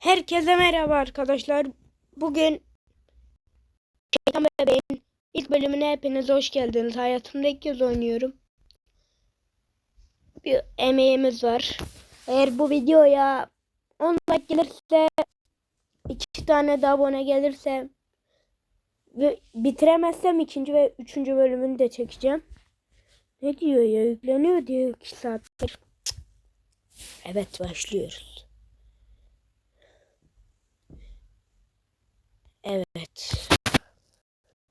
Herkese merhaba arkadaşlar. Bugün Şeytan Bebeğin ilk bölümüne hepiniz hoş geldiniz. Hayatımda ilk kez oynuyorum. Bir emeğimiz var. Eğer bu videoya 10 like gelirse 2 tane de abone gelirse ve bitiremezsem ikinci ve üçüncü bölümünü de çekeceğim. Ne diyor ya yükleniyor diyor 2 saattir. Evet başlıyoruz. Evet.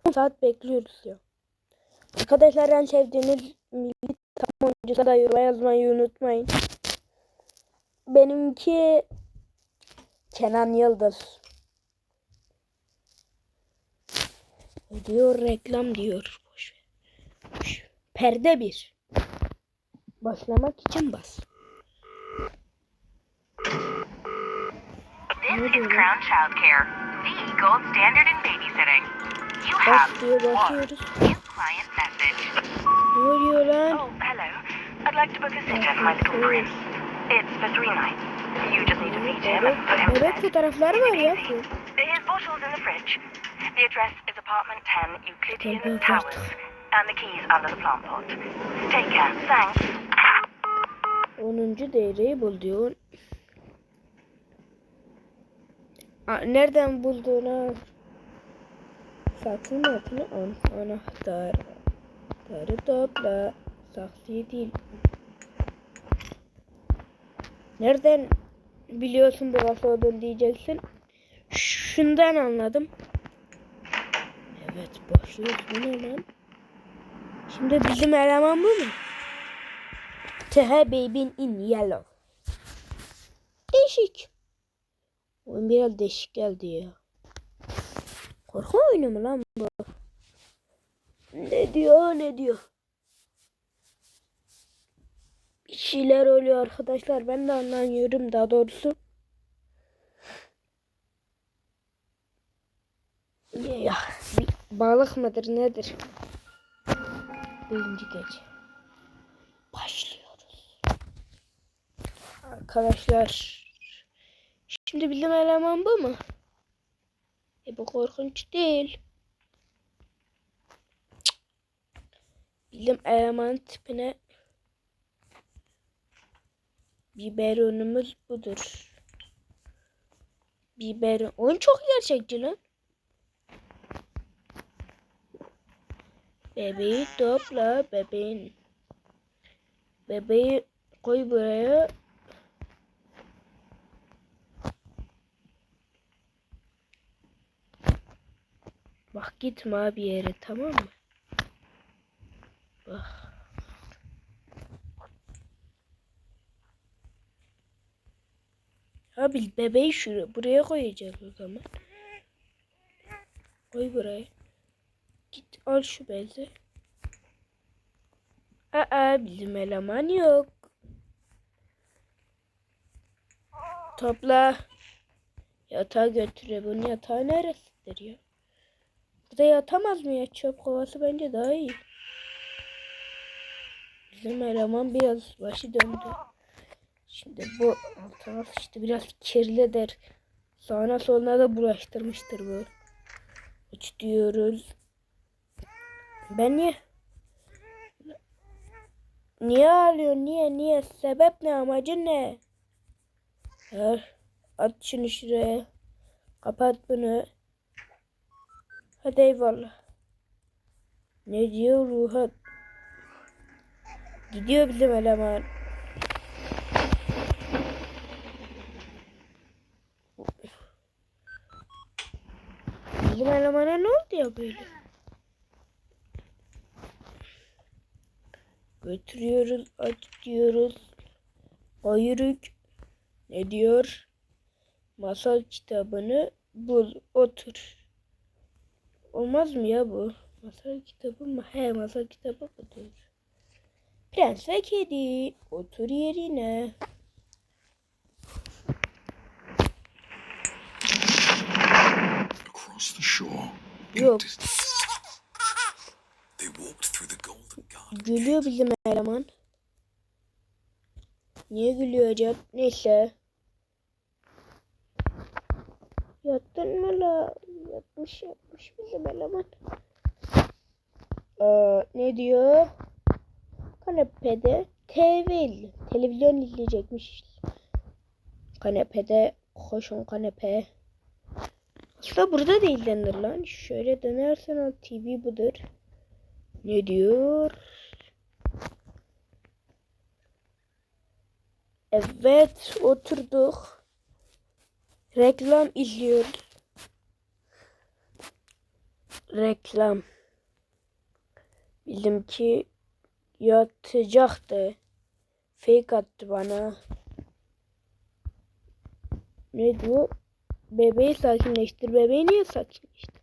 10 saat bekliyoruz ya. Arkadaşlar en sevdiğiniz milli takım oyuncusu da yoruma yazmayı unutmayın. Benimki Kenan Yıldız. Diyor reklam diyor. Boş ver. Boş. Perde bir. Başlamak için bas. This is Crown Childcare, the gold standard in babysitting. You have diyor one basıyoruz. new client message. Ne oluyor lan? Oh, hello. I'd like to book a sitter for my little prince. It's for three nights. You just need to meet him and put him to bed. fotoğrafları var ya. Easy. His bottle's in the fridge. The address is apartment 10 Euclidean Towers. And the keys under the plant pot. Take care. Thanks. 10. değereyi bul diyor. Nereden bulduğuna saksı notunu an anahtar. Anahtarı topla. Saksıyı değil. Nereden biliyorsun burası olduğunu diyeceksin. Şundan anladım. Evet başlıyoruz. Bu ne lan? Şimdi bizim eleman bu mu? TH Baby in Yellow. Değişik. Oyun biraz değişik geldi ya. Korku oyunu mu lan bu? Ne diyor ne diyor? Bir şeyler oluyor arkadaşlar. Ben de anlamıyorum daha doğrusu. Ya, bir balık mıdır nedir? Birinci gece. Başlıyoruz. Arkadaşlar. Şimdi bizim eleman bu mu? E bu korkunç değil. Cık. Bizim eleman tipine biberonumuz budur. Biberon. Oyun çok gerçekçi lan. Bebeği topla bebeğin. Bebeği koy buraya. Bak gitme abi yere tamam mı? Bak. Abi bebeği şuraya buraya koyacağız o zaman. Koy buraya. Git al şu bezi. Aa bizim eleman yok. Topla. Yatağa götüre. Bunun yatağı neresidir ya? Burada yatamaz mı ya? Çöp kovası bence daha iyi. Bizim eleman biraz başı döndü. Şimdi bu altına işte biraz kirlidir. Sağına soluna da bulaştırmıştır bu. Uç diyoruz. Ben niye? Niye ağlıyorsun? Niye? Niye? Sebep ne? Amacın ne? Ver. At şunu şuraya. Kapat bunu. Hadi eyvallah. Ne diyor Ruhat? Gidiyor bizim eleman. Bizim elemana ne oldu ya böyle? Götürüyoruz, aç diyoruz. Hayırük. Ne diyor? Masal kitabını bul, otur. Olmaz mı ya bu? Masal kitabı mı? He masal kitabı budur. Prens ve kedi otur yerine. across the shore. Yok. into- They walked through the golden garden. Gülüyor bizim eleman. Niye gülüyor acaba? Neyse. Yattın mı la? Yatmış yapmış bizim eleman. Aa, ne diyor? Kanepede TV. Televizyon izleyecekmiş. Kanepede koşun kanepe. Aslında burada da izlenir lan. Şöyle dönersen o TV budur. Ne diyor? Evet oturduk. Reklam izliyoruz. Reklam. Bizimki yatacaktı. Fake attı bana. Ne diyor? Bebeği sakinleştir. Bebeği niye sakinleştir?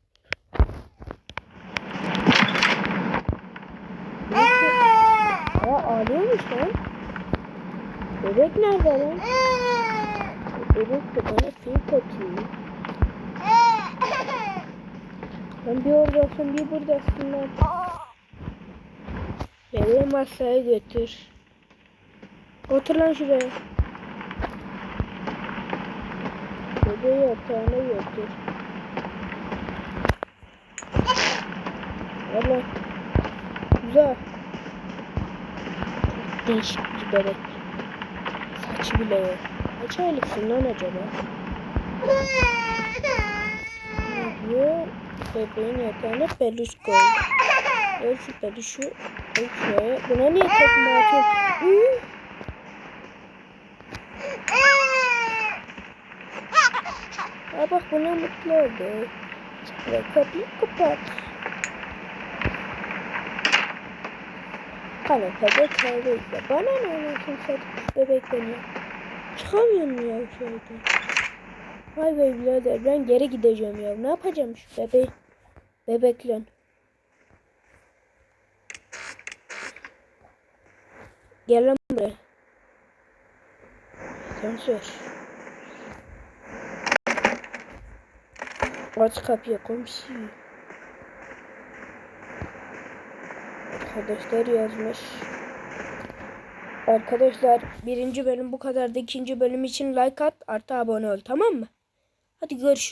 Aa ağlıyormuş lan. Bebek nerede lan? Bebek de bana fake atıyor. Lan bir oradasın bir buradasın lan. Bebeği masaya götür. Otur lan şuraya. Bebeği yatağına götür. Lan. Güzel. Değişik bir bebek. Saçı bile yok. Kaç aylıksın lan acaba? Ne diyor? Bebeğin yatağına peluş koy. Ver şu peluşu. Koy şuraya. Buna niye takma atıyorsun? Hı? Aa bak buna mutlu oldu. Ve kapıyı kapat. Kanepede çaldıysa bana ne anasını satmış bebekten ya. Çıkamıyorum ya şeyden. Vay be birader ben geri gideceğim ya. Ne yapacağım şu bebeği? Bebekle. Gel lan buraya. Sensör. Aç kapıyı komşu. Arkadaşlar yazmış. Arkadaşlar birinci bölüm bu kadardı. İkinci bölüm için like at artı abone ol tamam mı? Hadi görüşürüz.